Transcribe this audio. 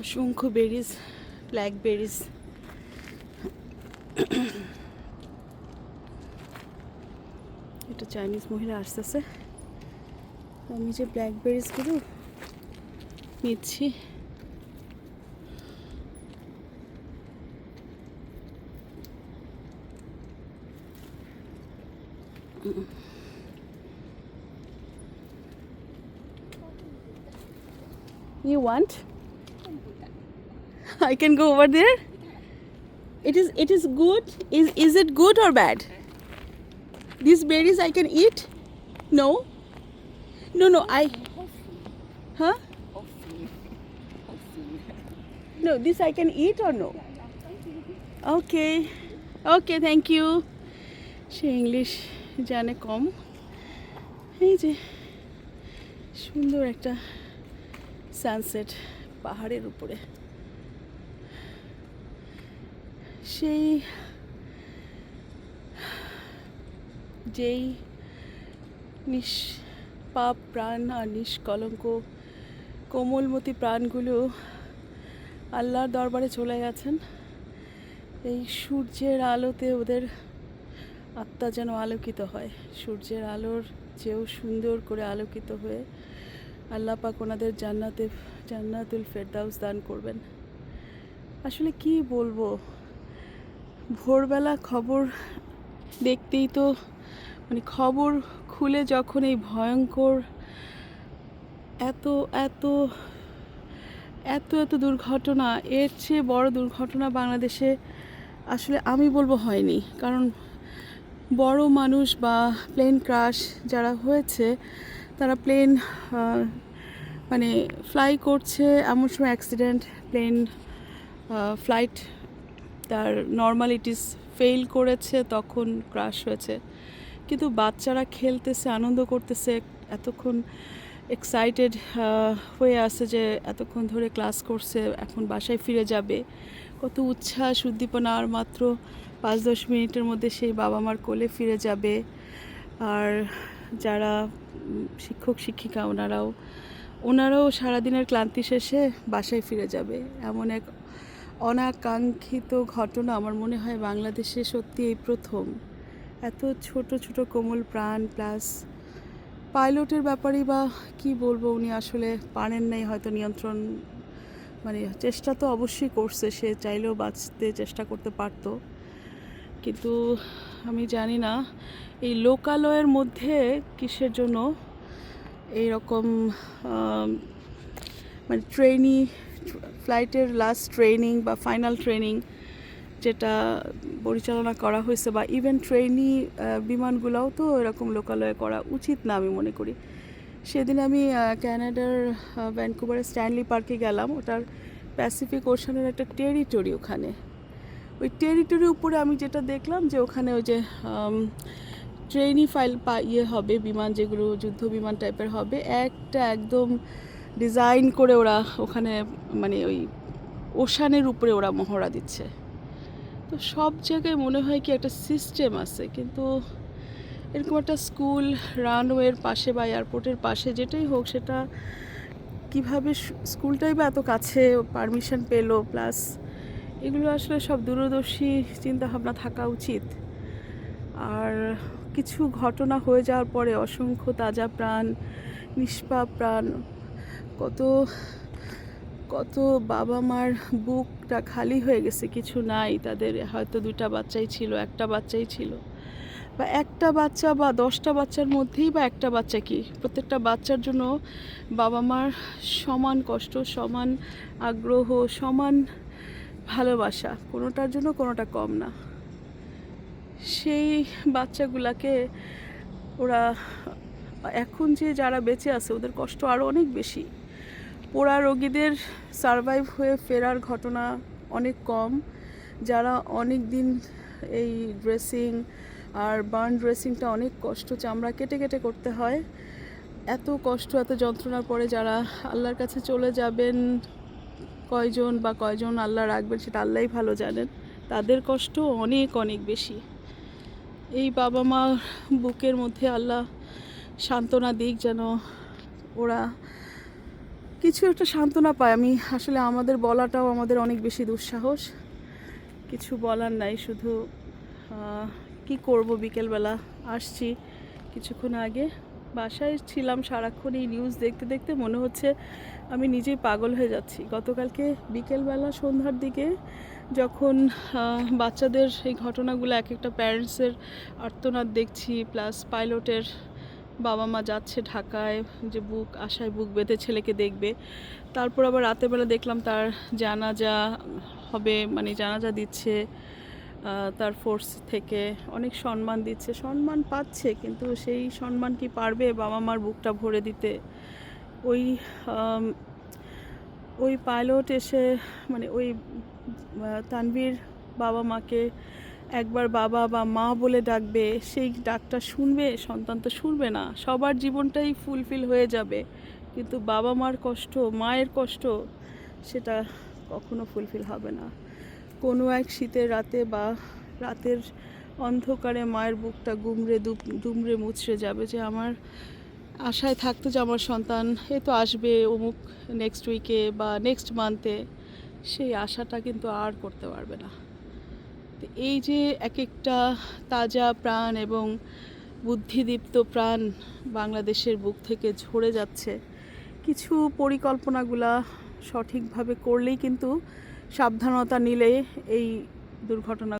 অসংখ্য berries black berries এটা Chinese মহিলা আসতেছে। আমি যে ব্ল্যাক বেরিজগুলো নিচ্ছি। You want? I can go over there. It is it is good. Is is it good or bad? These berries I can eat? No. No no I huh? No, this I can eat or no? Okay. Okay, thank you. সে English জানে কম এই যে সুন্দর একটা sunset পাহাড়ের উপরে সেই যেই নিষ্পাপ প্রাণ আর নিষ্কলঙ্ক কোমলমতি প্রাণগুলো আল্লাহর দরবারে চলে গেছেন, এই সূর্যের আলোতে ওদের আত্মা যেন আলোকিত হয়। সূর্যের আলোর চেয়েও সুন্দর করে আলোকিত হয়ে আল্লাহ পাক ওনাদের জান্নাতে, জান্নাতুল ফেরদাউস দান করবেন। আসলে কি বলব? ভোরবেলা খবর দেখতেই তো মানে খবর খুলে যখন এই ভয়ঙ্কর এত এত এত এত দুর্ঘটনা, এর চেয়ে বড় দুর্ঘটনা বাংলাদেশে আসলে আমি বলব হয়নি। কারণ বড় মানুষ বা প্লেন ক্রাশ যারা হয়েছে, তারা প্লেন মানে ফ্লাই করছে, এমন সময় অ্যাক্সিডেন্ট প্লেন ফ্লাইট তার নর্মালিটিস ফেল করেছে, তখন ক্রাশ হয়েছে। কিন্তু বাচ্চারা খেলতেছে, আনন্দ করতেছে, এতক্ষণ এক্সাইটেড হয়ে আছে যে এতক্ষণ ধরে ক্লাস করছে, এখন বাসায় ফিরে যাবে। কত উচ্ছ্বাস, উদ্দীপনা, আর মাত্র পাঁচ দশ মিনিটের মধ্যে সেই বাবা মার কোলে ফিরে যাবে। আর যারা শিক্ষক, শিক্ষিকা, ওনারাও ওনারাও সারাদিনের ক্লান্তি শেষে বাসায় ফিরে যাবে। এমন এক অনাকাঙ্ক্ষিত ঘটনা আমার মনে হয় বাংলাদেশে সত্যি এই প্রথম। এত ছোট ছোট কোমল প্রাণ প্লাস পাইলটের ব্যাপারেই বা কি বলব উনি আসলে পারেন নাই হয়তো নিয়ন্ত্রণ মানে চেষ্টা তো অবশ্যই করছে, সে চাইলেও বাঁচতে চেষ্টা করতে পারতো। কিন্তু আমি জানি না, এই লোকালয়ের মধ্যে কিসের জন্য এই রকম মানে ট্রেনি ফ্লাইটের লাস্ট ট্রেনিং বা ফাইনাল ট্রেনিং যেটা পরিচালনা করা হয়েছে বা ইভেন ট্রেনি বিমানগুলোও তো এরকম লোকালয়ে করা উচিত না আমি মনে করি। সেদিন আমি ক্যানাডার ভ্যানকুভারের স্ট্যানলি পার্কে গেলাম, ওটার প্যাসিফিক ওশানের একটা টেরিটরি ওখানে। ওই টেরিটরির উপরে আমি যেটা দেখলাম যে ওখানে ওই যে ট্রেনি ফাইল পা ইয়ে হবে, বিমান যেগুলো যুদ্ধ বিমান টাইপের হবে, একটা একদম ডিজাইন করে ওরা ওখানে মানে ওই ওশানের উপরে ওরা মহড়া দিচ্ছে। তো সব জায়গায় মনে হয় কি একটা সিস্টেম আছে, কিন্তু এরকম একটা স্কুল রানওয়ের পাশে বা এয়ারপোর্টের পাশে যেটাই হোক, সেটা কীভাবে স্কুলটাই বা এত কাছে পারমিশন পেল প্লাস এগুলো আসলে সব দূরদর্শী চিন্তাভাবনা থাকা উচিত। আর কিছু ঘটনা হয়ে যাওয়ার পরে অসংখ্য তাজা প্রাণ, নিষ্পাপ প্রাণ কত কত বাবা মার বুকটা খালি হয়ে গেছে, কিছু নাই। তাদের হয়তো দুইটা বাচ্চাই ছিল, একটা বাচ্চাই ছিল। বা একটা বাচ্চা বা দশটা বাচ্চার মধ্যেই বা একটা বাচ্চা কি? প্রত্যেকটা বাচ্চার জন্য বাবা মার সমান কষ্ট, সমান আগ্রহ, সমান ভালোবাসা, কোনোটার জন্য কোনোটা কম না। সেই বাচ্চাগুলাকে ওরা এখন যে যারা বেঁচে আছে, ওদের কষ্ট আরও অনেক বেশি। পোড়া রোগীদের সারভাইভ হয়ে ফেরার ঘটনা অনেক কম। যারা অনেক দিন এই ড্রেসিং আর বার্ন ড্রেসিংটা অনেক কষ্ট চামড়া কেটে কেটে করতে হয়। এত কষ্ট, এত যন্ত্রণার পরে যারা আল্লাহর কাছে চলে যাবেন, কয়জন বা কয়জন আল্লাহ রাখবেন সেটা আল্লাহই ভালো জানেন। তাদের কষ্ট অনেক অনেক বেশি। এই বাবা মা বুকের মধ্যে আল্লাহ সান্ত্বনা দিক যেন ওরা কিছু একটা সান্ত্বনা পাই। আমি আসলে আমাদের বলাটাও আমাদের অনেক বেশি দুঃসাহস। কিছু বলার নাই, শুধু কি করব বিকেলবেলা? আসছি কিছুক্ষণ আগে। বাসায় ছিলাম সারাক্ষণ এই নিউজ দেখতে দেখতে। মনে হচ্ছে আমি নিজেই পাগল হয়ে যাচ্ছি। গতকালকে বিকেলবেলা সন্ধ্যার দিকে যখন বাচ্চাদের এই ঘটনাগুলো এক একটা প্যারেন্টসের আর্তনাদ দেখছি প্লাস পাইলটের বাবা মা যাচ্ছে ঢাকায়, যে বুক আশায় বুক বেঁধে ছেলেকে দেখবে। তারপর আবার রাতের বেলা দেখলাম তার জানাজা হবে মানে জানাজা দিচ্ছে তার ফোর্স থেকে। অনেক সম্মান দিচ্ছে। সম্মান পাচ্ছে, কিন্তু সেই সম্মান কি পারবে বাবা মার বুকটা ভরে দিতে? ওই ওই পাইলট এসে মানে ওই তানভীর বাবা মাকে একবার বাবা বা মা বলে ডাকবে, সেই ডাকটা শুনবে, সন্তান তো শুনবে না। সবার জীবনটাই ফুলফিল হয়ে যাবে। কিন্তু বাবা মার কষ্ট, মায়ের কষ্ট, সেটা কখনো ফুলফিল হবে না। কোনো এক শীতের রাতে বা রাতের অন্ধকারে মায়ের বুকটা গুমড়ে দুমড়ে মুচড়ে যাবে যে আমার আশায় থাকতো যে আমার সন্তান এ তো আসবে অমুক নেক্সট উইকে বা নেক্সট মান্থে সেই আশাটা কিন্তু আর করতে পারবে না। তো এই যে এক একটা তাজা প্রাণ এবং বুদ্ধিদীপ্ত প্রাণ বাংলাদেশের বুক থেকে ঝরে যাচ্ছে, কিছু পরিকল্পনাগুলা সঠিকভাবে করলেই কিন্তু সাবধানতা নিলে এই দুর্ঘটনা